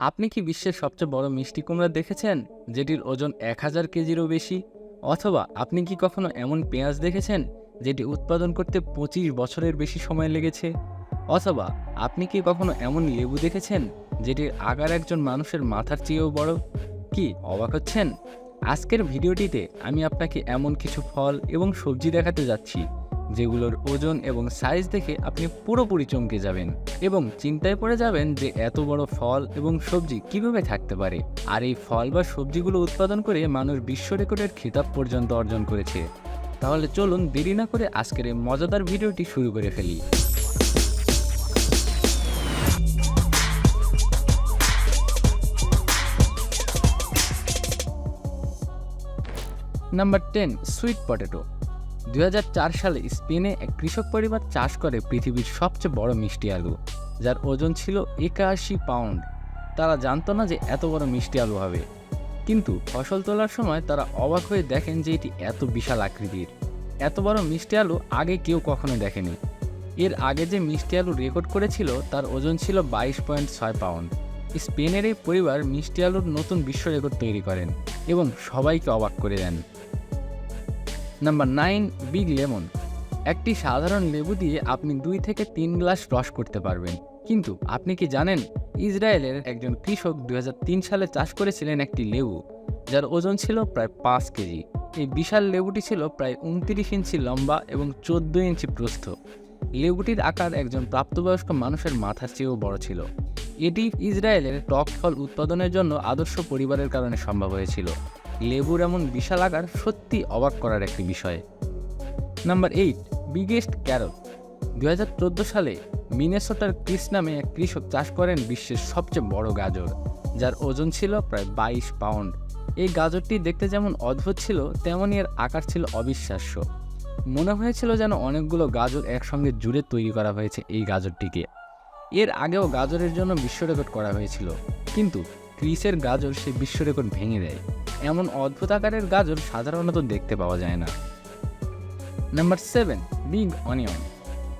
আপনি কি বিশ্বের সবচেয়ে বড় মিষ্টি কুমড়া দেখেছেন? যেটির ওজন এক হাজার কেজিরও বেশি? অথবা আপনি কি কখনো এমন পেঁয়াজ দেখেছেন, যেটি উৎপাদন করতে পঁচিশ বছরের বেশি সময় লেগেছে? অথবা আপনি কি কখনো এমন লেবু দেখেছেন, যেটির আকার একজন মানুষের মাথার চেয়েও বড়? কি, অবাক হচ্ছেন? আজকের ভিডিওটিতে আমি আপনাকে এমন কিছু ফল এবং সবজি দেখাতে যাচ্ছি। যেগুলোর ওজন এবং সাইজ দেখে আপনি পুরোপুরি চমকে যাবেন এবং চিন্তায় পড়ে যাবেন যে এত বড় ফল এবং সবজি কীভাবে থাকতে পারে। আর এই ফল বা সবজিগুলো উৎপাদন করে মানুষ বিশ্ব রেকর্ডের খিতাব পর্যন্ত অর্জন করেছে। তাহলে চলুন দেরি না করে আজকের এই মজাদার ভিডিওটি শুরু করে ফেলি। নাম্বার টেন সুইট পটেটো দু হাজার চার সালে স্পেনে এক কৃষক পরিবার চাষ করে পৃথিবীর সবচেয়ে বড় মিষ্টি আলু, যার ওজন ছিল একাশি পাউন্ড। তারা জানতো না যে এত বড় মিষ্টি আলু হবে। কিন্তু ফসল তোলার সময় তারা অবাক হয়ে দেখেন যে এটি এত বিশাল আকৃতির। এত বড় মিষ্টি আলু আগে কেউ কখনো দেখেনি। এর আগে যে মিষ্টি আলু রেকর্ড করেছিল, তার ওজন ছিল বাইশ পয়েন্ট ছয় পাউন্ড। স্পেনের এই পরিবার মিষ্টি আলুর নতুন বিশ্ব রেকর্ড তৈরি করেন এবং সবাইকে অবাক করে দেন। নাম্বার নাইন বিগ লেমন একটি সাধারণ লেবু দিয়ে আপনি দুই থেকে তিন গ্লাস রস করতে পারবেন। কিন্তু আপনি কি জানেন, ইসরায়েলের একজন কৃষক দু হাজার তিন সালে চাষ করেছিলেন একটি লেবু, যার ওজন ছিল প্রায় পাঁচ কেজি। এই বিশাল লেবুটি ছিল প্রায় উনত্রিশ ইঞ্চি লম্বা এবং চোদ্দ ইঞ্চি প্রস্থ। লেবুটির আকার একজন প্রাপ্তবয়স্ক মানুষের মাথার চেয়েও বড় ছিল। এটি ইসরায়েলের টক ফল উৎপাদনের জন্য আদর্শ পরিবারের কারণে সম্ভব হয়েছিল। লেবুর এমন বিশাল আকার সত্যি অবাক করার একটি বিষয়। নাম্বার এইট, বিগেস্ট হাজার চোদ্দ সালে মিনেসোটার ক্রিস নামে এক কৃষক চাষ করেন বিশ্বের সবচেয়ে বড় গাজর, যার ওজন ছিল প্রায় বাইশ পাউন্ড। এই গাজরটি দেখতে যেমন অদ্ভুত ছিল তেমনই এর আকার ছিল অবিশ্বাস্য। মনে হয়েছিল যেন অনেকগুলো গাজর একসঙ্গে জুড়ে তৈরি করা হয়েছে এই গাজরটিকে। এর আগেও গাজরের জন্য বিশ্ব রেকর্ড করা হয়েছিল, কিন্তু ক্রিসের গাজর সে বিশ্ব রেকর্ড ভেঙে দেয়। এমন অদ্ভুত আকারের গাজর সাধারণত দেখতে পাওয়া যায় না। Number seven, big onion.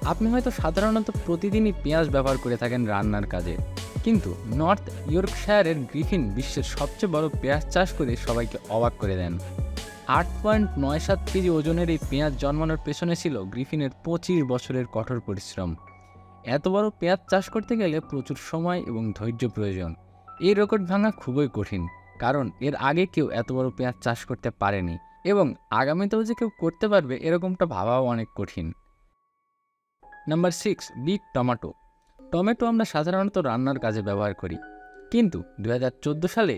আপনি হয়তো সাধারণত প্রতিদিনই পেঁয়াজ ব্যবহার করে থাকেন রান্নার কাজে, কিন্তু নর্থ ইয়র্কশায়ারের গ্রিফিন বিশ্বের সবচেয়ে বড় পেঁয়াজ চাষ করে সবাইকে অবাক করে দেন। আট পয়েন্ট নয় সাত কেজি ওজনের এই পেঁয়াজ জন্মানোর পেছনে ছিল গ্রিফিনের পঁচিশ বছরের কঠোর পরিশ্রম। এত বড় পেঁয়াজ চাষ করতে গেলে প্রচুর সময় এবং ধৈর্য প্রয়োজন। এই রেকর্ড ভাঙা খুবই কঠিন। কারণ এর আগে কেউ এত বড় পেঁয়াজ চাষ করতে পারেনি এবং আগামীতেও যে কেউ করতে পারবে এরকমটা ভাবাও অনেক কঠিন। Number six big tomato tomato আমরা সাধারণত রান্নার কাজে ব্যবহার করি। কিন্তু দু হাজার চোদ্দ সালে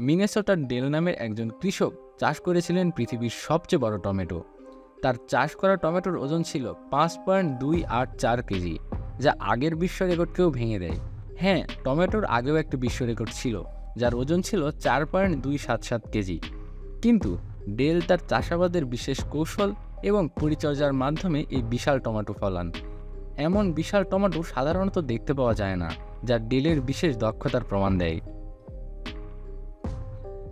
মিনেসোটার ডেল নামের একজন কৃষক চাষ করেছিলেন পৃথিবীর সবচেয়ে বড় টমেটো। তার চাষ করা টমেটোর ওজন ছিল পাঁচ পয়েন্ট দুই আট চার কেজি, যা আগের বিশ্ব রেকর্ডকেও ভেঙে দেয়। হ্যাঁ টমেটোর আগেও একটা বিশ্ব রেকর্ড ছিল। যার ওজন ছিল চার পয়েন্ট দুই সাত সাত কেজি। কিন্তু ডেল তার চাষাবাদের বিশেষ কৌশল এবং পরিচর্যার মাধ্যমে এই বিশাল টমেটো ফলান। এমন বিশাল টমেটো সাধারণত দেখতে পাওয়া যায় না, যা ডেলের বিশেষ দক্ষতার প্রমাণ দেয়।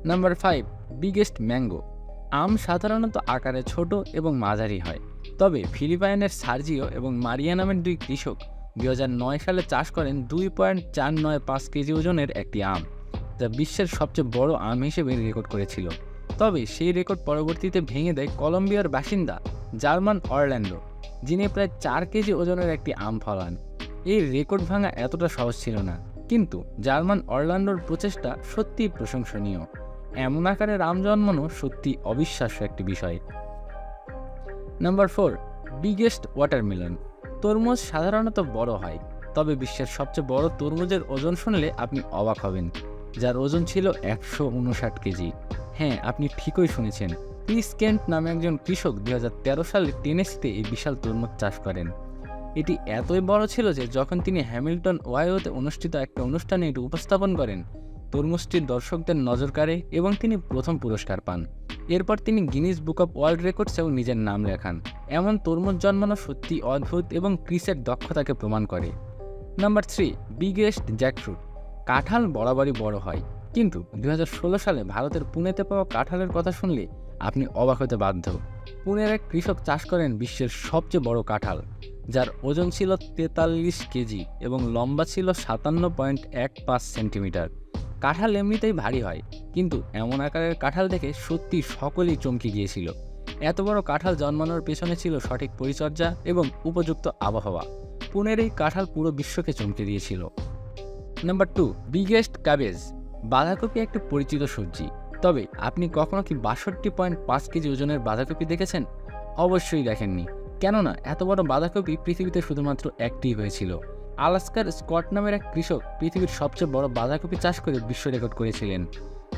Number five, biggest mango. আম সাধারণত আকারে ছোট এবং মাঝারি হয়। তবে ফিলিপাইনের সার্জিও এবং মারিয়া নামের দুই কৃষক দুই হাজার নয় সালে চাষ করেন দুই পয়েন্ট চার নয় পাঁচ কেজি ওজনের একটি আম। যা বিশ্বের সবচেয়ে বড় আম হিসেবে রেকর্ড করেছিল। তবে সেই রেকর্ড পরবর্তীতে ভেঙে দেয় কলম্বিয়ার বাসিন্দা জার্মান অরল্যান্ডো, যিনি প্রায় চার কেজি ওজনের একটি আম ফলান। এই রেকর্ড ভাঙা এতটা সহজ ছিল না, কিন্তু জার্মান অরল্যান্ডোর প্রচেষ্টা সত্যিই প্রশংসনীয়। এমন আকারে রাম জন্মানো সত্যি অবিশ্বাস্য একটি বিষয়। Number four, biggest watermelon. তরমুজ সাধারণত বড় হয়, তবে বিশ্বের সবচেয়ে বড় তরমুজের ওজন শুনলে আপনি অবাক হবেন। যার ওজন ছিল একশো উনষাট কেজি। হ্যাঁ আপনি ঠিকই শুনেছেন। ক্রিস কেন্ট নামে একজন কৃষক দুই হাজার তেরো সালে টেনেসিতে এই বিশাল তরমুজ চাষ করেন। এটি এতই বড় ছিল যে যখন তিনি হ্যামিল্টন, ওয়াইওতে অনুষ্ঠিত একটা অনুষ্ঠানে এটি উপস্থাপন করেন, তরমুজটির দর্শকদের নজর কাড়ে এবং তিনি প্রথম পুরস্কার পান। এরপর তিনি গিনিস বুক অফ ওয়ার্ল্ড রেকর্ডসেও নিজের নাম লেখান। এমন তরমুজ জন্মানো সত্যি অদ্ভুত এবং ক্রিসের দক্ষতাকে প্রমাণ করে। Number three, biggest jackfruit. কাঁঠাল বরাবরই বড় হয়। কিন্তু দু হাজার ষোলো সালে ভারতের পুনেতে পাওয়া কাঁঠালের কথা শুনলে আপনি অবাক হতে বাধ্য। পুনের এক কৃষক চাষ করেন বিশ্বের সবচেয়ে বড় কাঁঠাল, যার ওজন ছিল তেতাল্লিশ কেজি এবং লম্বা ছিল সাতান্ন পয়েন্ট এক পাঁচ সেন্টিমিটার। কাঁঠাল এমনিতেই ভারী হয়, কিন্তু এমন আকারের কাঁঠাল দেখে সত্যি সকলেই চমকে গিয়েছিল। এত বড় কাঁঠাল জন্মানোর পেছনে ছিল সঠিক পরিচর্যা এবং উপযুক্ত আবহাওয়া। পুনের এই কাঁঠাল পুরো বিশ্বকে চমকে দিয়েছিল। নাম্বার টু বিগেস্ট ক্যাবেজ বাঁধাকপি একটি পরিচিত সবজি। তবে আপনি কখনো কি বাষট্টি পয়েন্ট পাঁচ কেজি ওজনের বাঁধাকপি দেখেছেন? অবশ্যই দেখেননি। কেননা এত বড় বাঁধাকপি পৃথিবীতে শুধুমাত্র একটিই হয়েছিল। আলাস্কার স্কট নামের এক কৃষক পৃথিবীর সবচেয়ে বড় বাঁধাকপি চাষ করে বিশ্ব রেকর্ড করেছিলেন।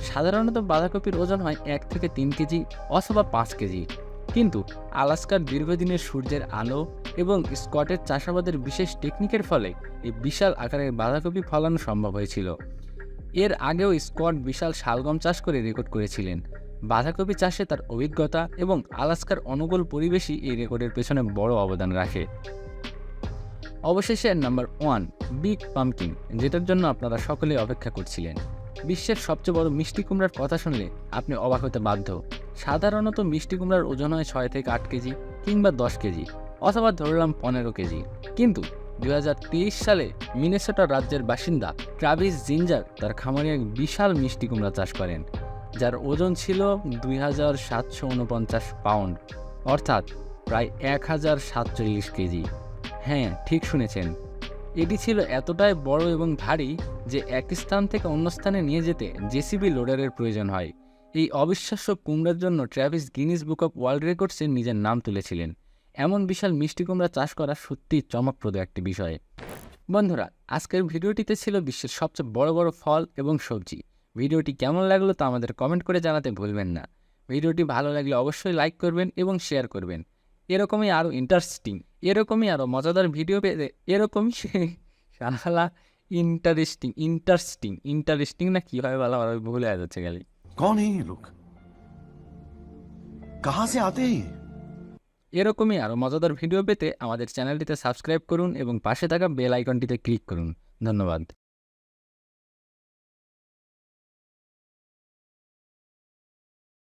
সাধারণত বাঁধাকপির ওজন হয় এক থেকে তিন কেজি অথবা পাঁচ কেজি। কিন্তু আলাস্কার দীর্ঘদিনের সূর্যের আলো এবং স্কটের চাষাবাদের বিশেষ টেকনিকের ফলে এই বিশাল আকারের বাঁধাকপি ফলানো সম্ভব হয়েছিল। এর আগেও স্কট বিশাল শালগম চাষ করে রেকর্ড করেছিলেন। বাঁধাকপি চাষে তার অভিজ্ঞতা এবং আলাস্কার অনুকূল পরিবেশই এই রেকর্ডের পেছনে বড় অবদান রাখে। অবশেষে নাম্বার ওয়ান, বিগ পাম্পকিন, যেটার জন্য আপনারা সকলেই অপেক্ষা করছিলেন। বিশ্বের সবচেয়ে বড় মিষ্টি কুমড়ার কথা শুনলে আপনি অবাক হতে বাধ্য। সাধারণত মিষ্টি কুমড়ার ওজন হয় ছয় থেকে আট কেজি কিংবা দশ কেজি। অথবা ধরলাম পনেরো কেজি। কিন্তু দু হাজার তেইশ সালে মিনেসোটা রাজ্যের বাসিন্দা ট্রাভিস জিঞ্জার তার খামারে এক বিশাল মিষ্টি কুমড়া চাষ করেন, যার ওজন ছিল দুই হাজার সাতশো উনপঞ্চাশ পাউন্ড, অর্থাৎ প্রায় এক হাজার সাতচল্লিশ কেজি। হ্যাঁ ঠিক শুনেছেন। এটি ছিল এতটাই বড় এবং ভারী যে এক স্থান থেকে অন্য স্থানে নিয়ে যেতে জেসিবি লোডারের প্রয়োজন হয়। এই অবিশ্বাস্য কুমড়ার জন্য Travis Guinness Book of World রেকর্ডসে নিজের নাম তুলেছিলেন। এমন বিশাল মিষ্টি কুমড়া চাষ করা সত্যি চমকপ্রদ একটি বিষয়। বন্ধুরা, আজকের ভিডিওটিতে ছিল বিশ্বের সবচেয়ে বড় বড় ফল এবং সবজি। ভিডিওটি কেমন লাগল তা আমাদের কমেন্ট করে জানাতে ভুলবেন না। ভিডিওটি ভালো লাগলে অবশ্যই লাইক করবেন এবং শেয়ার করবেন। এরকমই আরও ইন্টারেস্টিং, এরকমই আরও মজাদার ভিডিও পেতে এরকমই সালা ইন্টারেস্টিং ইন্টারেস্টিং ইন্টারেস্টিং না কীভাবে বলা ভুলে যাচ্ছে গেলে কন লোক কাহা সে আতে এরকমই আরও মজাদার ভিডিও পেতে আমাদের চ্যানেলটিতে সাবস্ক্রাইব করুন এবং পাশে থাকা বেল আইকনটিতে ক্লিক করুন। ধন্যবাদ।